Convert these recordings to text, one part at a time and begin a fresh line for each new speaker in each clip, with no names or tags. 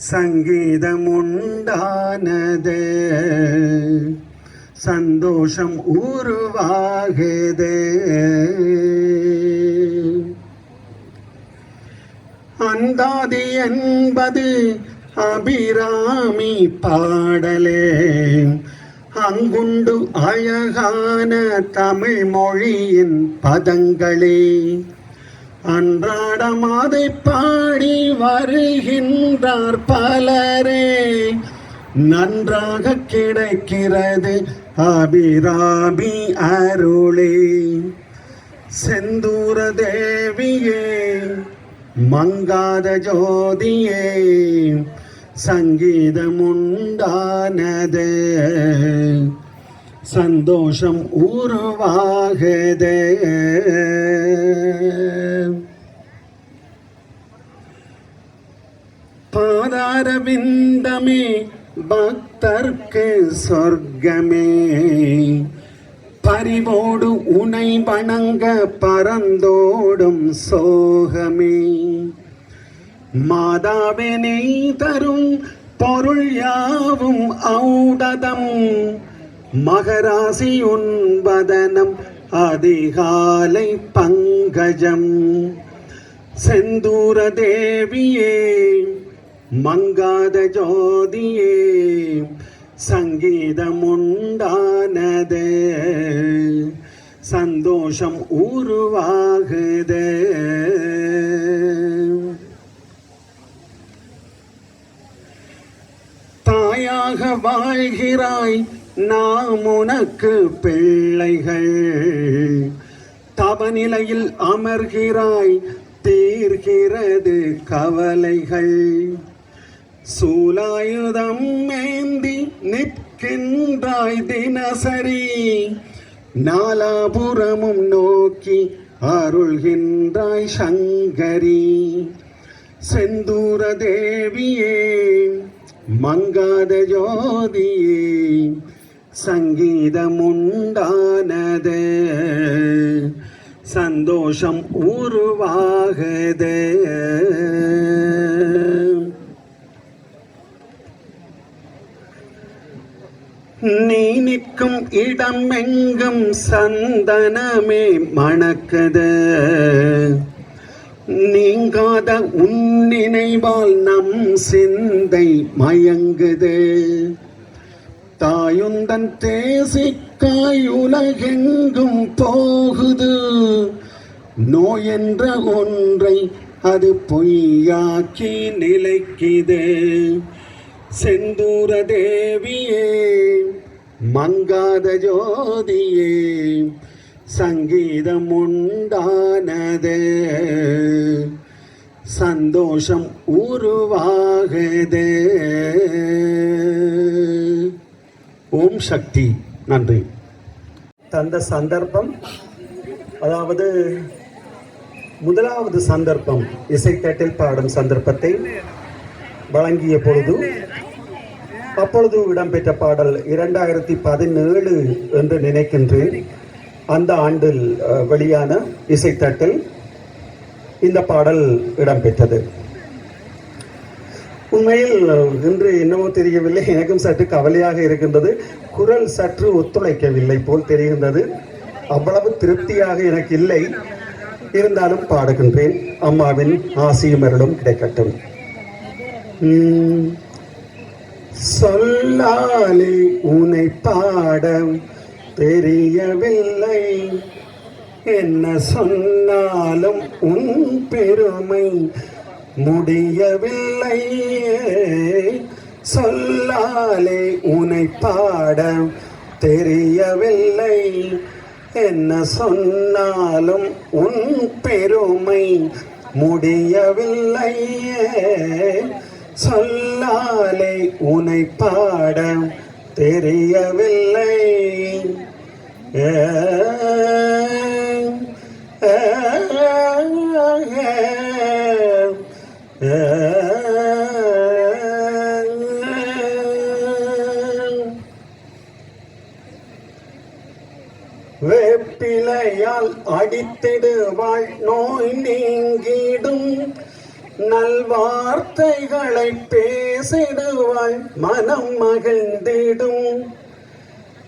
சங்கீதம் உண்டானது சந்தோஷம் உருவாகுது அந்தாதி என்பது அபிராமி பாடலே அங்குண்டு அழகான தமிழ் மொழியின் பதங்களே அன்றாடம் அதை பாடி வருகின்றார் பலரே. நன்றாக கிடைக்கிறது அபிராமி அருளே. செந்தூர தேவியே மங்காத ஜோதியே சங்கீதம் உண்டானது சந்தோஷம் உருவாகதே. பாதாரவிந்தமே பக்தர்க்கு சொர்க்கமே. பரிவோடு உனை வணங்க பரந்தோடும் சோகமே. மாதாவினை தரும் பொருள் யாவும் ஔடதம். மகராசி உன்பதனம் அதிகாலை பங்கஜம். செந்தூர தேவியே மங்காத ஜோதியே சங்கீதம் உண்டானது சந்தோஷம் உருவாகுது. தாயாக வாழ்கிறாய் நாம் உனக்கு பிள்ளைகள். தவநிலையில் அமர்கிறாய் தீர்கிறது கவலைகள். சூலாயுதம் மேந்தி நிற்கின்றாய் தினசரி. நாலாபுரமும் நோக்கி அருள்கின்றாய் சங்கரி. செந்தூர தேவியே மங்காத ஜோதியே சங்கீதம் உண்டானது சந்தோஷம் உருவாகதே. நீ நிற்கும் இடம் எங்கும் சந்தனமே மணக்குது. நீங்காத உன் நினைவால் நம் சிந்தை மயங்குது. தாயுந்தன் தேசிக்காய் உலகெங்கும் போகுது. நோய் என்ற ஒன்றை அது பொய்யாக்கி நிலைக்குது. செந்தூர தேவியே மங்காத ஜோதியே சங்கீதம் உண்டானது சந்தோஷம் உருவாகுது. ஓம் சக்தி. நன்றி. தந்த சந்தர்ப்பம் அதாவது முதலாவது சந்தர்ப்பம் இசைத்தட்டில் பாடும் சந்தர்ப்பத்தை வழங்கிய பொழுது அப்பொழுது இடம்பெற்ற பாடல் இரண்டாயிரத்தி பதினேழு என்று நினைக்கின்றேன். அந்த ஆண்டில் வெளியான இசைத்தட்டில் இந்த பாடல் இடம்பெற்றது. உண்மையில் இன்று என்னவோ தெரியவில்லை. எனக்கும் சற்று கவலையாக இருக்கின்றது. குரல் சற்று ஒத்துழைக்கவில்லை போல் தெரிகின்றது. அவ்வளவு திருப்தியாக எனக்கு இல்லை. இருந்தாலும் பாடுகின்றேன். அம்மாவின் ஆசியும் அருளும் கிடைக்கட்டும். சொல்லாலே உனை பாடம் தெரியவில்லை. என்ன சொன்னாலும் உன் பெருமை முடியவில்லை. சொல்லாலே உனை பாடம் தெரியவில்லை. என்ன சொன்னாலும் உன் பெருமை முடியவில்லை. சொல்லாலே உனை பாட தெரியவில்லை. வேப்பிலையால் அடித்திடுவாள் நோய் நீங்கிடும். நல்வார்த்தைகளை பேசிடுவாள் மனம் மகிழ்ந்திடும்.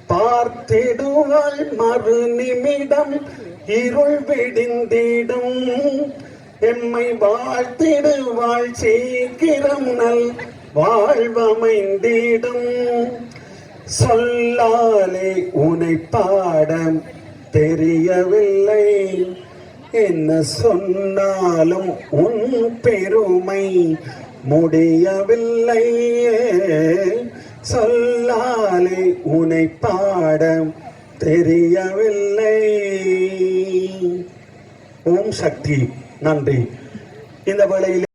பார்த்திடுவாள் மறு நிமிடம் இருள் விடிந்திடும். எம்மை வாழ்த்திடுவாள் சீக்கிரம் நல் வாழ்வமைந்திடும். சொல்லாலே உனை பாடம் தெரியவில்லை. என்ன சொன்னாலும் உன் பெருமை முடியவில்லை சொல்லாலே உனை பாடம் தெரியவில்லை. ஓம் சக்தி. நன்றி. இந்த வேளையில்